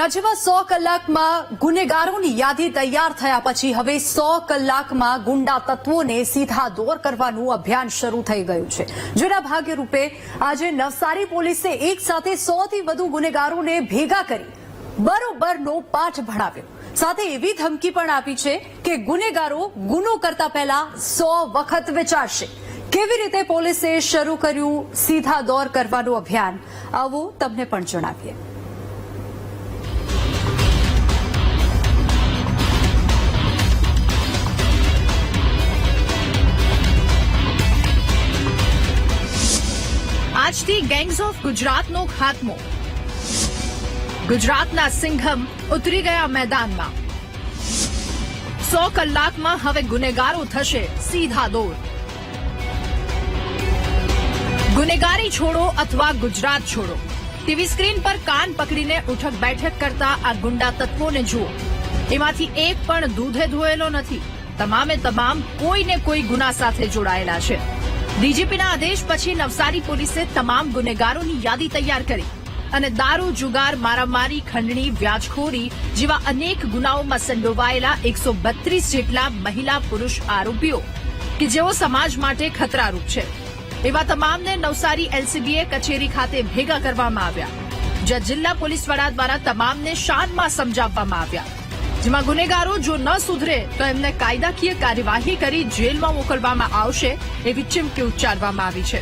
રાજ્યમાં સો કલાકમાં ગુનેગારોની યાદી તૈયાર થયા પછી હવે સો કલાકમાં ગુંડા તત્વોને સીધા દોર કરવાનું અભિયાન શરૂ થઈ ગયું છે. જેના ભાગ્યરૂપે આજે નવસારી પોલીસે એક સાથે સોથી વધુ ગુનેગારોને ભેગા કરી બરોબરનો પાઠ ભણાવ્યો. સાથે એવી ધમકી પણ આપી છે કે ગુનેગારો ગુનો કરતા પહેલા સો વખત વિચારશે. કેવી રીતે પોલીસે શરૂ કર્યું સીધા દોર કરવાનું અભિયાન? આવું તમને પણ જણાવીએ. આજથી ગેંગ્સ ઓફ ગુજરાતનો ખાત્મો. ગુજરાતના સિંઘમ ઉતરી ગયા મેદાનમાં. સો કલાકમાં હવે ગુનેગારો થશે સીધા દોર. ગુનેગારી છોડો અથવા ગુજરાત છોડો. ટીવી સ્ક્રીન પર કાન પકડીને ઉઠક બેઠક કરતા આ ગુંડા તત્વોને જુઓ. એમાંથી એક પણ દૂધે ધોયેલો નથી. તમામે તમામ કોઈને કોઈ ગુના સાથે જોડાયેલા છે. ડીજીપીના આદેશ પછી નવસારી પોલીસે તમામ ગુનેગારોની યાદી તૈયાર કરી અને દારૂ, જુગાર, મારામારી, ખંડણી, વ્યાજખોરી જેવા અનેક ગુનાઓમાં સંડોવાયેલા એકસો બત્રીસ જેટલા મહિલા પુરુષ આરોપીઓ કે જેઓ સમાજ માટે ખતરારૂપ છે. એવા તમામને નવસારી એલસીબીએ કચેરી ખાતે ભેગા કરવામાં આવ્યા, જ્યાં જિલ્લા પોલીસ વડા દ્વારા તમામને શાનમાં સમજાવવામાં આવ્યા. જેમાં ગુનેગારો જો ન સુધરે, તો એમને કાયદાકીય કાર્યવાહી કરી જેલમાં મોકલવામાં આવશે એવી ચીમકી ઉચ્ચારવામાં આવી છે.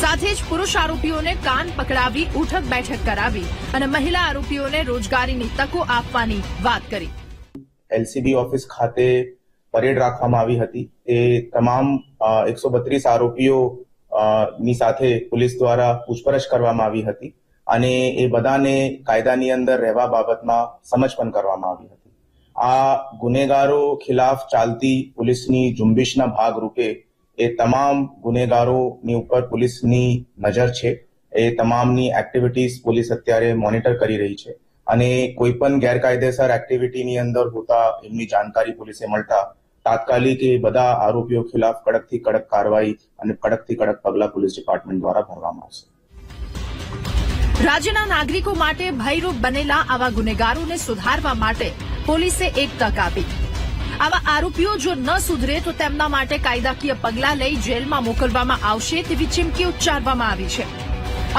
સાથે જ પુરુષ આરોપીઓને કાન પકડાવી, ઉઠક બેઠક કરાવી અને મહિલા આરોપીઓને રોજગારીની તકો આપવાની વાત કરી. એલસીબી ઓફિસ ખાતે પરેડ રાખવામાં આવી હતી. એ તમામ એકસો બત્રીસ આરોપીઓ ની સાથે પોલીસ દ્વારા પૂછપરછ કરવામાં આવી હતી અને એ બધાને કાયદાની અંદર રહેવા બાબતમાં સમજ પણ કરવામાં આવી હતી. આ ગુનેગારો ખિલાફ ચાલતી પોલીસની ઝુંબેશના ભાગરૂપે એ તમામ ગુનેગારોની ઉપર પોલીસની નજર છે. એ તમામની એક્ટિવિટીઝ પોલીસ અત્યારે મોનિટર કરી રહી છે. અને કોઈ પણ ગેરકાયદેસર એક્ટિવિટીની અંદર હોતા એમની જાણકારી પોલીસે મળતા તાત્કાલિક એ બધા આરોપીઓ ખિલાફ કડકથી કડક કાર્યવાહી અને કડકથી કડક પગલા પોલીસ ડિપાર્ટમેન્ટ દ્વારા ભરવામાં આવશે. રાજ્યના નાગરિકો માટે ભયરૂપ બનેલા આવા ગુનેગારોને સુધારવા માટે પોલીસે એક તક આપી આવા આરોપીઓ જો ન સુધરે તો તેમના માટે કાયદાકીય પગલાં લઈ જેલમાં મોકલવામાં આવશે તેવી ચીમકી ઉચ્ચારવામાં આવી છે.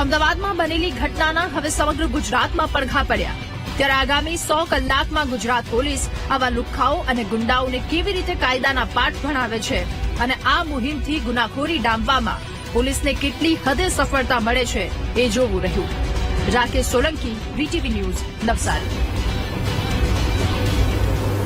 અમદાવાદમાં બનેલી ઘટનાના હવે સમગ્ર ગુજરાતમાં પડઘા પડ્યા. ત્યારે આગામી સો કલાકમાં ગુજરાત પોલીસ આવા લુખ્ખાઓ અને ગુંડાઓને કેવી રીતે કાયદાના પાઠ ભણાવે છે અને આ મુહિમથી ગુનાખોરી ડામવામાં પોલીસને કેટલી હદે સફળતા મળે છે એ જોવું રહ્યું. Rakesh Solanki, VTV news, Navsari.